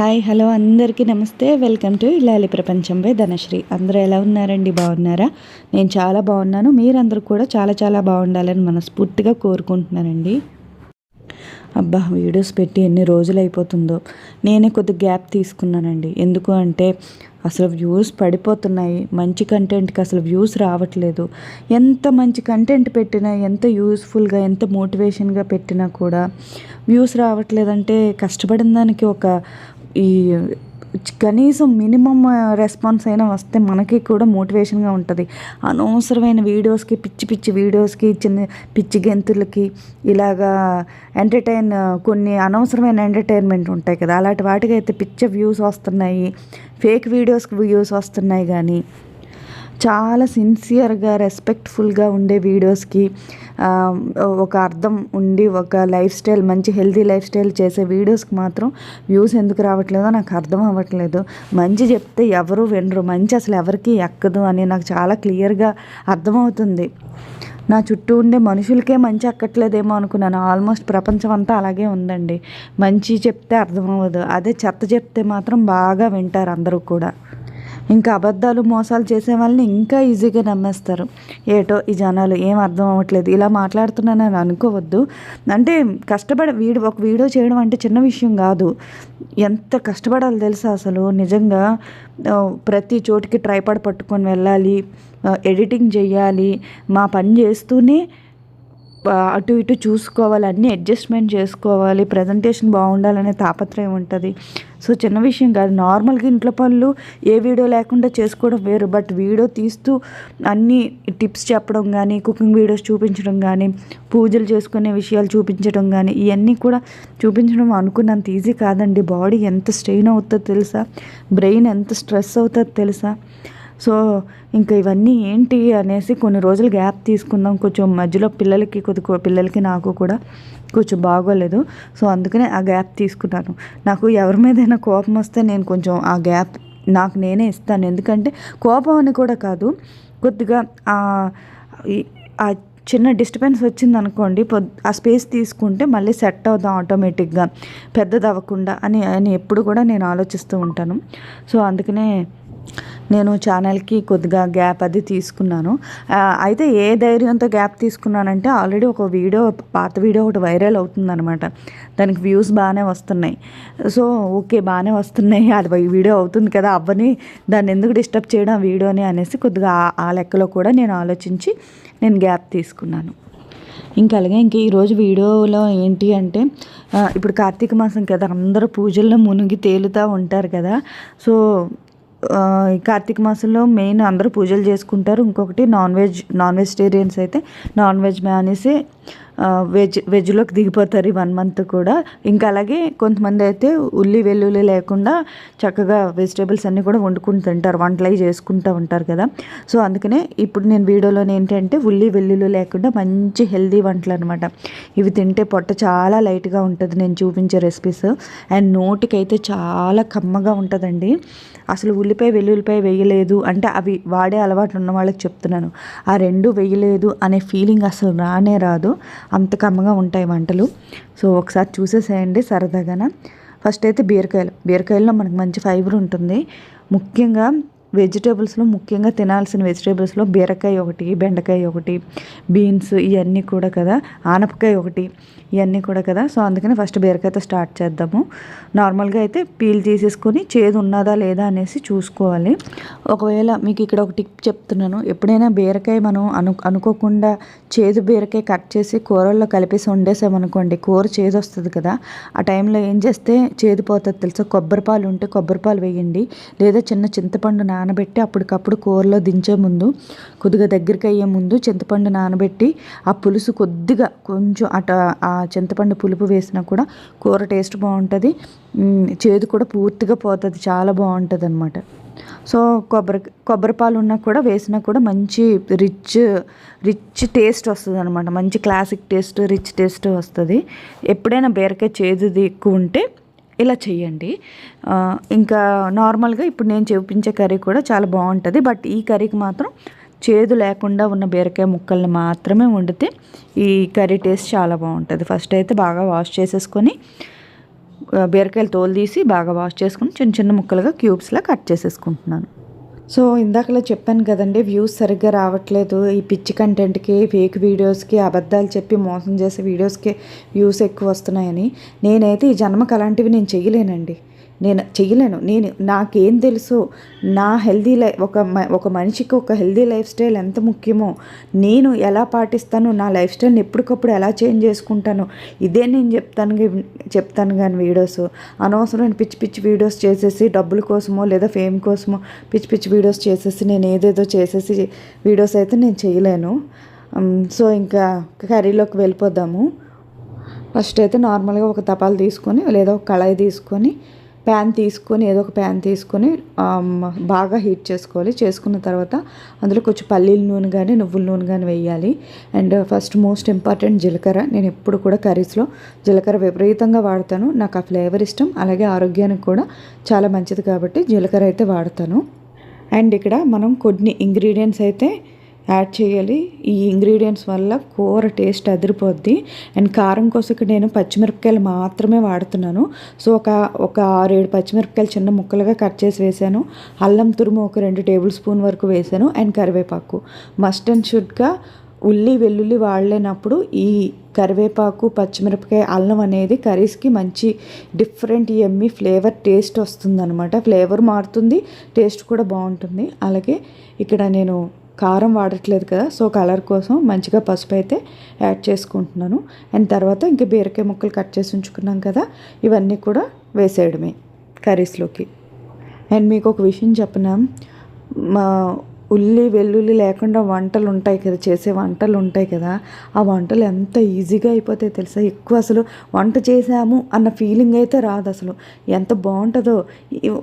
Hi hello అందరికీ నమస్తే. Welcome to ఇలాలి ప్రపంచంపై ధనశ్రీ. అందరూ ఎలా ఉన్నారండి? బాగున్నారా? నేను చాలా బాగున్నాను. మీరందరూ కూడా చాలా చాలా బాగుండాలని మనస్ఫూర్తిగా కోరుకుంటున్నానండి. అబ్బా వీడియోస్ పెట్టి ఎన్ని రోజులు అయిపోతుందో. నేనే కొద్ది గ్యాప్ తీసుకున్నానండి. ఎందుకు అంటే అసలు వ్యూస్ పడిపోతున్నాయి. మంచి కంటెంట్కి అసలు వ్యూస్ రావట్లేదు. ఎంత మంచి కంటెంట్ పెట్టినా ఎంత యూస్ఫుల్గా ఎంత మోటివేషన్గా పెట్టినా కూడా వ్యూస్ రావట్లేదంటే కష్టపడిన దానికి ఒక ఈ కనీసం మినిమమ్ రెస్పాన్స్ అయినా వస్తే మనకి కూడా మోటివేషన్గా ఉంటుంది. అనవసరమైన వీడియోస్కి పిచ్చి పిచ్చి వీడియోస్కి చిన్న పిచ్చి గెంతులకి ఇలాగా ఎంటర్టైన్ కొన్ని అనవసరమైన ఎంటర్టైన్మెంట్ ఉంటాయి కదా. అలాంటి వాటికి అయితే పిచ్చ వ్యూస్ వస్తున్నాయి. ఫేక్ వీడియోస్కి వ్యూస్ వస్తున్నాయి కానీ చాలా సిన్సియర్గా రెస్పెక్ట్ఫుల్గా ఉండే వీడియోస్కి ఒక అర్థం ఉండి ఒక లైఫ్ స్టైల్ మంచి హెల్తీ లైఫ్ స్టైల్ చేసే వీడియోస్కి మాత్రం వ్యూస్ ఎందుకు రావట్లేదో నాకు అర్థం అవ్వట్లేదు. మంచి చెప్తే ఎవరు వినరు. మంచి అసలు ఎవరికి ఎక్కదు అని నాకు చాలా క్లియర్గా అర్థమవుతుంది. నా చుట్టూ ఉండే మనుషులకే మంచి అక్కట్లేదేమో అనుకున్నాను. ఆల్మోస్ట్ ప్రపంచం అంతా అలాగే ఉందండి. మంచి చెప్తే అర్థమవ్వదు. అదే చెత్త చెప్తే మాత్రం బాగా వింటారు అందరూ కూడా. ఇంకా అబద్ధాలు మోసాలు చేసే వాళ్ళని ఇంకా ఈజీగా నమ్మేస్తారు. ఏటో ఈ జనాలు ఏం అర్థం అవ్వట్లేదు. ఇలా మాట్లాడుతున్నానని అనుకోవద్దు. అంటే కష్టపడ వీడియో ఒక వీడియో చేయడం అంటే చిన్న విషయం కాదు. ఎంత కష్టపడాలి తెలుసా అసలు? నిజంగా ప్రతి చోటికి ట్రైపాడ్ పట్టుకొని వెళ్ళాలి ఎడిటింగ్ చేయాలి మా పని చేస్తూనే అటు ఇటు చూసుకోవాలి అన్నీ అడ్జస్ట్మెంట్ చేసుకోవాలి ప్రజెంటేషన్ బాగుండాలనే తాపత్రయం ఉంటుంది. సో చిన్న విషయం కాదు నార్మల్గా ఇంట్లో పనులు ఏ వీడియో లేకుండా చేసుకోవడం వేరు. బట్ వీడియో తీస్తూ అన్ని టిప్స్ చెప్పడం కానీ కుకింగ్ వీడియోస్ చూపించడం కానీ పూజలు చేసుకునే విషయాలు చూపించడం కానీ ఇవన్నీ కూడా చూపించడం అనుకున్నంత ఈజీ కాదండి. బాడీ ఎంత స్ట్రెయిన్ అవుతుందో తెలుసా? బ్రెయిన్ ఎంత స్ట్రెస్ అవుతుందో తెలుసా? సో ఇంకా ఇవన్నీ ఏంటి అనేసి కొన్ని రోజులు గ్యాప్ తీసుకుందాం. కొంచెం మధ్యలో పిల్లలకి కొద్ది పిల్లలకి నాకు కూడా కొంచెం బాగోలేదు. సో అందుకనే ఆ గ్యాప్ తీసుకున్నాను. నాకు ఎవరి మీదైనా కోపం వస్తే నేను కొంచెం ఆ గ్యాప్ నాకు నేనే ఇస్తాను. ఎందుకంటే కోపం అని కూడా కాదు. కొద్దిగా ఆ చిన్న డిస్టర్బెన్స్ వచ్చింది అనుకోండి ఆ స్పేస్ తీసుకుంటే మళ్ళీ సెట్ అవుదాం ఆటోమేటిక్గా. పెద్దది అవ్వకుండా అని అని ఎప్పుడు కూడా నేను ఆలోచిస్తూ ఉంటాను. సో అందుకనే నేను ఛానల్కి కొద్దిగా గ్యాప్ అది తీసుకున్నాను. అయితే ఏ ధైర్యంతో గ్యాప్ తీసుకున్నానంటే ఆల్రెడీ ఒక వీడియో పాత వీడియో ఒకటి వైరల్ అవుతుందనమాట దానికి వ్యూస్ బాగానే వస్తున్నాయి. సో ఓకే బాగానే వస్తున్నాయి. అది వీడియో అవుతుంది కదా అవ్వని దాన్ని ఎందుకు డిస్టర్బ్ చేయడం వీడియోని అనేసి కొద్దిగా ఆ లెక్కలో కూడా నేను ఆలోచించి నేను గ్యాప్ తీసుకున్నాను. ఇంకా అలాగే ఇంక ఈరోజు వీడియోలో ఏంటి అంటే ఇప్పుడు కార్తీక మాసం కదా అందరూ పూజల్లో మునిగి తేలుతూ ఉంటారు కదా. సో కార్తీక మాసంలో మెయిన్ అందరూ పూజలు చేసుకుంటారు. ఇంకొకటి నాన్ వెజ్ నాన్ వెజిటేరియన్స్ అయితే నాన్ వెజ్ మానేసి వెజ్ వెజ్లోకి దిగిపోతారు ఈ వన్ మంత్ కూడా. ఇంకా అలాగే కొంతమంది అయితే ఉల్లి వెల్లుల్లి లేకుండా చక్కగా వెజిటేబుల్స్ అన్నీ కూడా వండుకుని తింటారు వంటలు అవి చేసుకుంటూ ఉంటారు కదా. సో అందుకనే ఇప్పుడు నేను వీడియోలో ఏంటంటే ఉల్లి వెల్లుల్లి లేకుండా మంచి హెల్దీ వంటలు అనమాట ఇవి తింటే పొట్ట చాలా లైట్గా ఉంటుంది నేను చూపించే రెసిపీస్. అండ్ నోటికైతే చాలా కమ్మగా ఉంటుందండి. అసలు ఉల్లిపాయ వెల్లుల్లిపాయ వేయలేదు అంటే అవి వాడే అలవాటు ఉన్న వాళ్ళకి చెప్తున్నాను. ఆ రెండు వేయలేదు అనే ఫీలింగ్ అసలు రానే రాదు. అంత కమ్మగా ఉంటాయి వంటలు. సో ఒకసారి చూసేసేయండి సరదాగా ఫస్ట్ అయితే బీరకాయలు. బీరకాయల్లో మనకు మంచి ఫైబర్ ఉంటుంది. ముఖ్యంగా వెజిటేబుల్స్లో ముఖ్యంగా తినాల్సిన వెజిటేబుల్స్లో బీరకాయ ఒకటి బెండకాయ ఒకటి బీన్స్ ఇవన్నీ కూడా కదా ఆనపకాయ ఒకటి ఇవన్నీ కూడా కదా. సో అందుకని ఫస్ట్ బీరకాయతో స్టార్ట్ చేద్దాము. నార్మల్గా అయితే పీల్ తీసేసుకొని చేదు ఉన్నదా లేదా అనేసి చూసుకోవాలి. ఒకవేళ మీకు ఇక్కడ ఒక టిప్ చెప్తున్నాను. ఎప్పుడైనా బీరకాయ మనం అను అనుకోకుండా చేదు బీరకాయ కట్ చేసి కూరల్లో కలిపేసి వండేసామనుకోండి కూర చేదు వస్తుంది కదా. ఆ టైంలో ఏం చేస్తే చేదు పోతుంది తెలుసా? కొబ్బరి పాలు ఉంటే కొబ్బరి పాలు వేయండి. లేదా చిన్న చింతపండు నానబెట్టి అప్పటికప్పుడు కూరలో దించే ముందు కొద్దిగా దగ్గరికి అయ్యే ముందు చింతపండు నానబెట్టి ఆ పులుసు కొద్దిగా కొంచెం అట ఆ చింతపండు పులుపు వేసినా కూడా కూర టేస్ట్ బాగుంటుంది. చేదు కూడా పూర్తిగా పోతుంది చాలా బాగుంటుంది అనమాట సో కొబ్బరి కొబ్బరి పాలు ఉన్నా కూడా వేసినా కూడా మంచి రిచ్ రిచ్ టేస్ట్ వస్తుంది అనమాట మంచి క్లాసిక్ టేస్ట్ రిచ్ టేస్ట్ వస్తుంది. ఎప్పుడైనా బీరకాయ చేదుది ఎక్కువ ఉంటే ఇలా చేయండి. ఇంకా నార్మల్గా ఇప్పుడు నేను చూపించే కర్రీ కూడా చాలా బాగుంటుంది. బట్ ఈ కర్రీకి మాత్రం చేదు లేకుండా ఉన్న బీరకాయ ముక్కల్ని మాత్రమే వండితే ఈ కర్రీ టేస్ట్ చాలా బాగుంటుంది. ఫస్ట్ అయితే బాగా వాష్ చేసేసుకొని బీరకాయలు తోలు తీసి బాగా వాష్ చేసుకుని చిన్న చిన్న ముక్కలుగా క్యూబ్స్లా కట్ చేసేసుకుంటున్నాను. సో ఇందాకలా చెప్పాను కదండి వ్యూస్ సరిగ్గా రావట్లేదు. ఈ పిచ్చి కంటెంట్కి ఫేక్ వీడియోస్కి అబద్ధాలు చెప్పి మోసం చేసే వీడియోస్కి వ్యూస్ ఎక్కువ వస్తున్నాయని. నేనైతే ఈ జన్మకు అలాంటివి నేను చేయలేనండి నేను చెయ్యలేను నేను నాకేం తెలుసు? నా హెల్దీ లైఫ్ ఒక ఒక మనిషికి ఒక హెల్దీ లైఫ్ స్టైల్ ఎంత ముఖ్యమో? నేను ఎలా పాటిస్తాను? నా లైఫ్ స్టైల్ని ఎప్పటికప్పుడు ఎలా చేంజ్ చేసుకుంటాను? ఇదే నేను చెప్తాను చెప్తాను కానీ వీడియోస్. అనవసరమైన పిచ్చి పిచ్చి వీడియోస్ చేసేసి డబ్బుల కోసమో లేదా ఫేమ్ కోసమో పిచ్చి పిచ్చి వీడియోస్ చేసేసి నేను ఏదేదో చేసేసి వీడియోస్ అయితే నేను చేయలేను. సో ఇంకా కర్రీలోకి వెళ్ళిపోదాము. ఫస్ట్ అయితే నార్మల్గా ఒక తపాలు తీసుకొని లేదా ఒక కళాయి తీసుకొని ప్యాన్ తీసుకొని ఏదో ఒక ప్యాన్ తీసుకొని బాగా హీట్ చేసుకోవాలి. చేసుకున్న తర్వాత అందులో కొంచెం పల్లీల నూనె కానీ నువ్వుల నూనె కానీ వేయాలి. అండ్ ఫస్ట్ మోస్ట్ ఇంపార్టెంట్ జీలకర్ర. నేను ఎప్పుడు కూడా కర్రీస్లో జీలకర్ర విపరీతంగా వాడతాను. నాకు ఆ ఫ్లేవర్ ఇష్టం. అలాగే ఆరోగ్యానికి కూడా చాలా మంచిది కాబట్టి జీలకర్ర అయితే వాడతాను. అండ్ ఇక్కడ మనం కొన్ని ఇంగ్రీడియంట్స్ అయితే యాడ్ చేయాలి. ఈ ఇంగ్రీడియంట్స్ వల్ల కూర టేస్ట్ అదిరిపోద్ది. అండ్ కారం కోసం నేను పచ్చిమిరపకాయలు మాత్రమే వాడుతున్నాను. సో ఒక ఒక ఆరేడు పచ్చిమిరపకాయలు చిన్న ముక్కలుగా కట్ చేసి వేసాను. అల్లం తురుము ఒక రెండు టేబుల్ స్పూన్ వరకు వేసాను. అండ్ కరివేపాకు. మస్ట్ అండ్ షుడ్గా ఉల్లి వెల్లుల్లి వాడలేనప్పుడు ఈ కరివేపాకు పచ్చిమిరపకాయ అల్లం అనేది కర్రీస్కి మంచి డిఫరెంట్ ఎమ్మి ఫ్లేవర్ టేస్ట్ వస్తుందన్నమాట. ఫ్లేవర్ మారుతుంది టేస్ట్ కూడా బాగుంటుంది. అలాగే ఇక్కడ నేను కారం వాడట్లేదు కదా సో కలర్ కోసం మంచిగా పసుపు అయితే యాడ్ చేసుకుంటున్నాను. అండ్ తర్వాత ఇంకా బీరకాయ ముక్కలు కట్ చేసి ఉంచుకున్నాం కదా ఇవన్నీ కూడా వేసేయడమే కర్రీస్లోకి. అండ్ మీకు ఒక విషయం చెప్పనా మా ఉల్లి వెల్లుల్లి లేకుండా వంటలు ఉంటాయి కదా చేసే వంటలు ఉంటాయి కదా ఆ వంటలు ఎంత ఈజీగా అయిపోతాయి తెలుసా? ఎక్కువ అసలు వంట చేసాము అన్న ఫీలింగ్ అయితే రాదు అసలు. ఎంత బాగుంటుందో.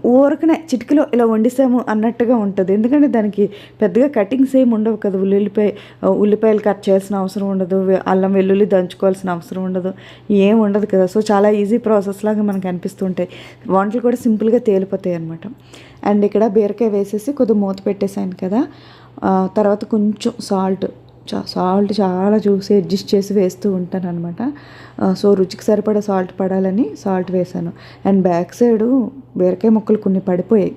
ఊరకనే చిటికలో ఇలా వండిసాము అన్నట్టుగా ఉంటుంది. ఎందుకంటే దానికి పెద్దగా కటింగ్స్ ఏమి ఉండవు కదా. ఉల్లిపాయ ఉల్లిపాయలు కట్ చేయాల్సిన అవసరం ఉండదు. అల్లం వెల్లుల్లి దంచుకోవాల్సిన అవసరం ఉండదు. ఏం ఉండదు కదా. సో చాలా ఈజీ ప్రాసెస్ లాగా మనకు అనిపిస్తుంటాయి వంటలు కూడా సింపుల్గా తేలిపోతాయి అనమాట అండ్ ఇక్కడ బీరకాయ వేసేసి కొద్దిగా మూత పెట్టేశాను కదా. తర్వాత కొంచెం సాల్ట్ చా సాల్ట్ చాలా చూసి అడ్జస్ట్ చేసి వేస్తూ ఉంటాను అనమాట సో రుచికి సరిపడా సాల్ట్ పడాలని సాల్ట్ వేసాను అండ్ బ్యాక్ సైడు బీరకాయ ముక్కలు కొన్ని పడిపోయాయి.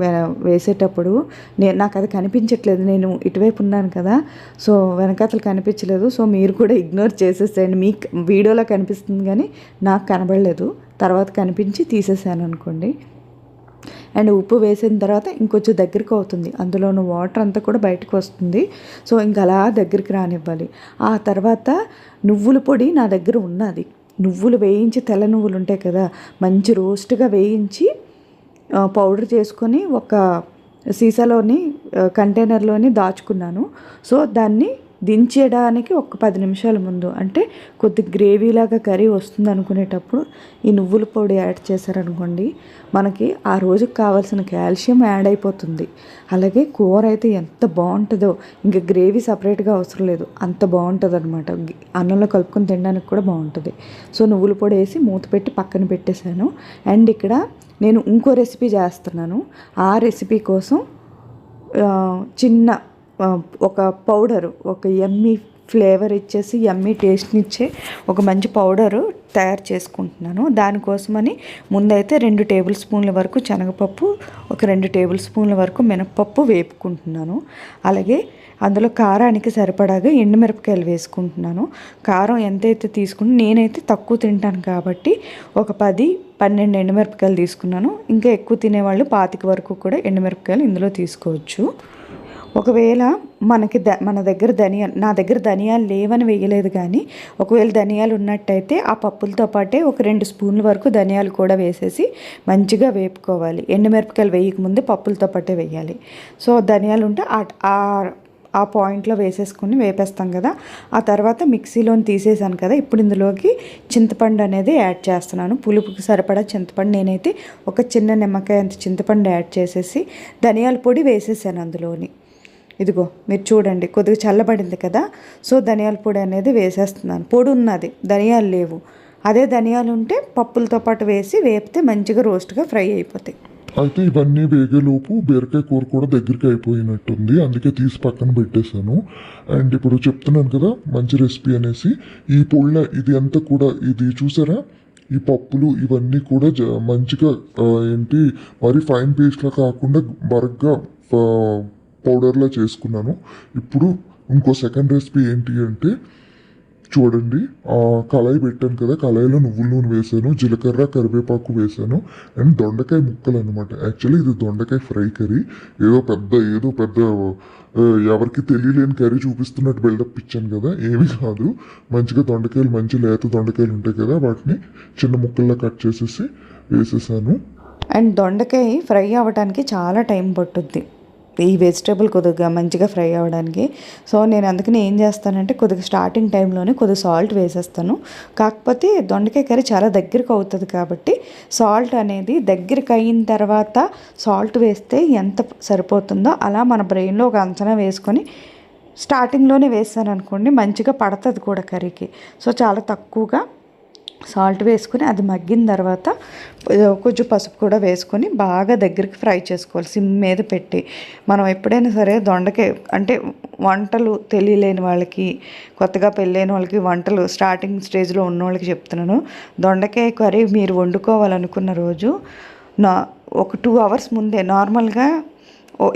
వే- వేసేటప్పుడు నేను నాకు అది కనిపించట్లేదు. నేను ఇటువైపు ఉన్నాను కదా సో వెనకాతలు కనిపించలేదు. సో మీరు కూడా ఇగ్నోర్ చేసేసేయండి. మీకు వీడియోలో కనిపిస్తుంది కానీ నాకు కనబడలేదు. తర్వాత కనిపించి తీసేసాను అనుకోండి. అండ్ ఉప్పు వేసిన తర్వాత ఇంకొంచెం దగ్గరికి అవుతుంది. అందులోనూ వాటర్ అంతా కూడా బయటకు వస్తుంది. సో ఇంకా అలా దగ్గరికి రానివ్వాలి. ఆ తర్వాత నువ్వుల పొడి నా దగ్గర ఉన్నది. నువ్వులు వేయించి తెల్ల నువ్వులు ఉంటాయి కదా మంచి రోస్ట్గా వేయించి పౌడర్ చేసుకొని ఒక సీసాలోని కంటైనర్లోని దాచుకున్నాను. సో దాన్ని దించేయడానికి ఒక పది నిమిషాల ముందు అంటే కొద్ది గ్రేవీలాగా కర్రీ వస్తుంది అనుకునేటప్పుడు ఈ నువ్వుల పొడి యాడ్ చేశారనుకోండి మనకి ఆ రోజుకి కావాల్సిన కాల్షియం యాడ్ అయిపోతుంది. అలాగే కూర అయితే ఎంత బాగుంటుందో ఇంకా గ్రేవీ సపరేట్గా అవసరం లేదు అంత బాగుంటుంది అనమాట అన్నంలో కలుపుకొని తినడానికి కూడా బాగుంటుంది. సో నువ్వుల పొడి వేసి మూత పెట్టి పక్కన పెట్టేశాను. అండ్ ఇక్కడ నేను ఇంకో రెసిపీ చేస్తున్నాను. ఆ రెసిపీ కోసం చిన్న ఒక పౌడరు ఒక ఎమ్మి ఫ్లేవర్ ఇచ్చేసి ఎమ్మి టేస్ట్ని ఇచ్చే ఒక మంచి పౌడరు తయారు చేసుకుంటున్నాను. దానికోసమని ముందైతే రెండు టేబుల్ స్పూన్ల వరకు శనగపప్పు ఒక రెండు టేబుల్ స్పూన్ల వరకు మినపప్పు వేపుకుంటున్నాను. అలాగే అందులో కారానికి సరిపడాగా ఎండుమిరపకాయలు వేసుకుంటున్నాను. కారం ఎంతైతే తీసుకుని నేనైతే తక్కువ తింటాను కాబట్టి ఒక పది పన్నెండు ఎండుమిరపకాయలు తీసుకున్నాను. ఇంకా ఎక్కువ తినేవాళ్ళు పాతిక వరకు కూడా ఎండుమిరపకాయలు ఇందులో తీసుకోవచ్చు. ఒకవేళ మనకి ద మన దగ్గర ధనియాలు నా దగ్గర ధనియాలు లేవని వేయలేదు కానీ ఒకవేళ ధనియాలు ఉన్నట్టయితే ఆ పప్పులతో పాటే ఒక రెండు స్పూన్ల వరకు ధనియాలు కూడా వేసేసి మంచిగా వేపుకోవాలి. ఎండుమిరపకాయలు వేయకముందే పప్పులతో పాటే వేయాలి. సో ధనియాలు ఉంటే ఆ- ఆ పాయింట్లో వేసేసుకుని వేపేస్తాం కదా. ఆ తర్వాత మిక్సీలోని తీసేసాను కదా. ఇప్పుడు ఇందులోకి చింతపండు అనేది యాడ్ చేస్తున్నాను. పులుపుకి సరిపడా చింతపండు నేనైతే ఒక చిన్న నిమ్మకాయ అంత చింతపండు యాడ్ చేసేసి ధనియాల పొడి వేసేసాను అందులోని. ఇదిగో మీరు చూడండి కొద్దిగా చల్లబడింది కదా? సో ధనియాల పొడి అనేది వేసేస్తున్నాను. పొడి ఉన్నది ధనియాలు లేవు. అదే ధనియాలు ఉంటే పప్పులతో పాటు వేసి వేపితే మంచిగా రోస్ట్గా ఫ్రై అయిపోతాయి. అయితే ఇవన్నీ వేగేలోపు బీరకాయ కూర కూడా దగ్గరికి అయిపోయినట్టుంది. అందుకే తీసి పక్కన పెట్టేశాను. అండ్ ఇప్పుడు చెప్తున్నాను కదా మంచి రెసిపీ అనేసి. ఈ పొళ్ళ ఇది అంతా కూడా ఇది చూసారా? ఈ పప్పులు ఇవన్నీ కూడా మంచిగా ఏంటి మరి ఫైన్ పేస్ట్లా కాకుండా బరగ్గా పౌడర్లా చేసుకున్నాను. ఇప్పుడు ఇంకో సెకండ్ రెసిపీ ఏంటి అంటే చూడండి కళాయి పెట్టాను కదా కళాయిలో నువ్వుల నూనె వేసాను జీలకర్ర కరివేపాకు వేసాను అండ్ దొండకాయ ముక్కలు అనమాట యాక్చువల్లీ ఇది దొండకాయ ఫ్రై కర్రీ. ఏదో పెద్ద ఏదో పెద్ద ఎవరికి తెలియలేని కర్రీ చూపిస్తున్నట్టు బిల్డప్ ఇచ్చాను కదా ఏమీ కాదు. మంచిగా దొండకాయలు మంచి లేత దొండకాయలు ఉంటాయి కదా వాటిని చిన్న ముక్కల్లో కట్ చేసేసి వేసేసాను. అండ్ దొండకాయ ఫ్రై అవ్వడానికి చాలా టైం పట్టుద్ది. ఈ వెజిటేబుల్ కొద్దిగా మంచిగా ఫ్రై అవ్వడానికి. సో నేను అందుకని ఏం చేస్తానంటే కొద్దిగా స్టార్టింగ్ టైంలోనే కొద్దిగా సాల్ట్ వేసేస్తాను. కాకపోతే దొండకాయ కర్రీ చాలా దగ్గరకు అవుతుంది కాబట్టి సాల్ట్ అనేది దగ్గరికి అయిన తర్వాత సాల్ట్ వేస్తే ఎంత సరిపోతుందో అలా మన బ్రెయిన్లో ఒక అంచనా వేసుకొని స్టార్టింగ్లోనే వేసాను అనుకోండి మంచిగా పడుతుంది కూడా కర్రీకి. సో చాలా తక్కువగా సాల్ట్ వేసుకొని అది మగ్గిన తర్వాత కొంచెం పసుపు కూడా వేసుకొని బాగా దగ్గరికి ఫ్రై చేసుకోవాలి. సిమ్ మీద పెట్టి. మనం ఎప్పుడైనా సరే దొండకాయ అంటే వంటలు తెలియలేని వాళ్ళకి కొత్తగా పెళ్ళైన వాళ్ళకి వంటలు స్టార్టింగ్ స్టేజ్లో ఉన్న వాళ్ళకి చెప్తున్నాను. దొండకాయ కర్రీ మీరు వండుకోవాలనుకున్న రోజు నా ఒక టూ అవర్స్ ముందే నార్మల్గా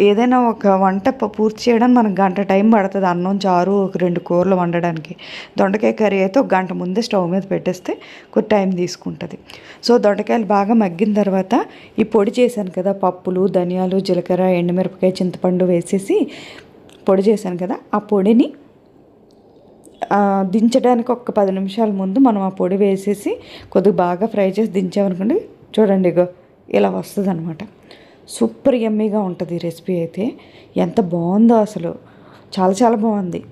ఏదైనా ఒక వంట పూర్తి చేయడం మనకు గంట టైం పడుతుంది. అన్నం చారు ఒక రెండు కూరలు వండడానికి. దొండకాయ కర్రీ అయితే ఒక గంట ముందే స్టవ్ మీద పెట్టేస్తే కొద్ది టైం తీసుకుంటుంది. సో దొండకాయలు బాగా మగ్గిన తర్వాత ఈ పొడి చేశాను కదా పప్పులు ధనియాలు జీలకర్ర ఎండుమిరపకాయ చింతపండు వేసేసి పొడి చేశాను కదా ఆ పొడిని దించడానికి ఒక పది నిమిషాల ముందు మనం ఆ పొడి వేసేసి కొద్దిగా బాగా ఫ్రై చేసి దించామనుకోండి చూడండి ఇగో ఇలా వస్తుంది అనమాట సూపర్ యమ్మీగా ఉంటుంది ఈ రెసిపీ అయితే. ఎంత బాగుందో అసలు. చాలా చాలా బాగుంది.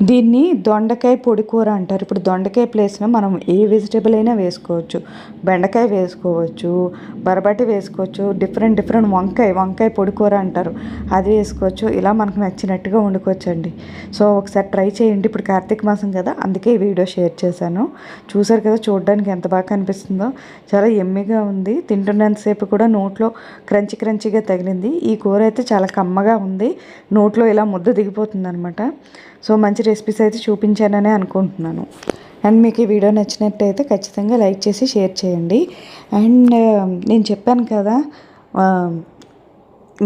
దీన్ని దొండకాయ పొడి కూర అంటారు. ఇప్పుడు దొండకాయ ప్లేస్లో మనం ఏ వెజిటేబుల్ అయినా వేసుకోవచ్చు. బెండకాయ వేసుకోవచ్చు బరబటి వేసుకోవచ్చు డిఫరెంట్ డిఫరెంట్ వంకాయ వంకాయ పొడి కూర అంటారు. అది వేసుకోవచ్చు. ఇలా మనకు నచ్చినట్టుగా వండుకోవచ్చు అండి సో ఒకసారి ట్రై చేయండి. ఇప్పుడు కార్తీక మాసం కదా అందుకే ఈ వీడియో షేర్ చేశాను. చూసారు కదా చూడడానికి ఎంత బాగా కనిపిస్తుందో. చాలా ఎమ్మిగా ఉంది. తింటున్నంతసేపు కూడా నోట్లో క్రంచి క్రంచిగా తగిలింది. ఈ కూర అయితే చాలా కమ్మగా ఉంది. నోట్లో ఇలా ముద్ద దిగిపోతుంది అనమాట సో మంచి రెసిపీస్ అయితే చూపించాననే అనుకుంటున్నాను. అండ్ మీకు ఈ వీడియో నచ్చినట్టయితే ఖచ్చితంగా లైక్ చేసి షేర్ చేయండి. అండ్ um, నేను చెప్పాను కదా um,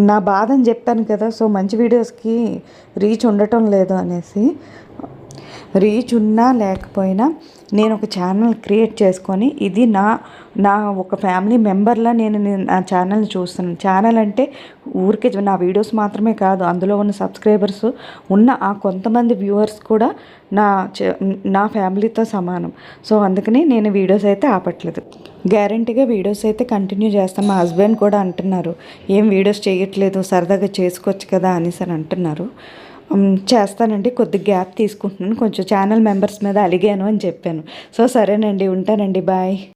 నా బాధని చెప్పాను కదా సో మంచి వీడియోస్కి రీచ్ ఉండటం లేదు అనేసి. రీచ్ ఉన్నా లేకపోయినా నేను ఒక ఛానల్ క్రియేట్ చేసుకొని ఇది నా నా ఒక ఫ్యామిలీ మెంబర్లా నేను నేను నా ఛానల్ని చూస్తున్నాను. ఛానల్ అంటే ఊరికే నా వీడియోస్ మాత్రమే కాదు అందులో ఉన్న సబ్స్క్రైబర్స్ ఉన్న ఆ కొంతమంది వ్యూవర్స్ కూడా నా చ- నా ఫ్యామిలీతో సమానం. సో అందుకని నేను వీడియోస్ అయితే ఆపట్లేదు. గ్యారంటీగా వీడియోస్ అయితే కంటిన్యూ చేస్తాను మా హస్బెండ్ కూడా అంటున్నారు ఏం వీడియోస్ చేయట్లేదు సరదాగా చేసుకోవచ్చు కదా అనేసి అని అంటున్నారు. చేస్తానండి. కొద్ది గ్యాప్ తీసుకుంటున్నాను. కొంచెం ఛానల్ మెంబర్స్ మీద అలిగాను అని చెప్పాను. సో సరేనండి. ఉంటానండి. బాయ్.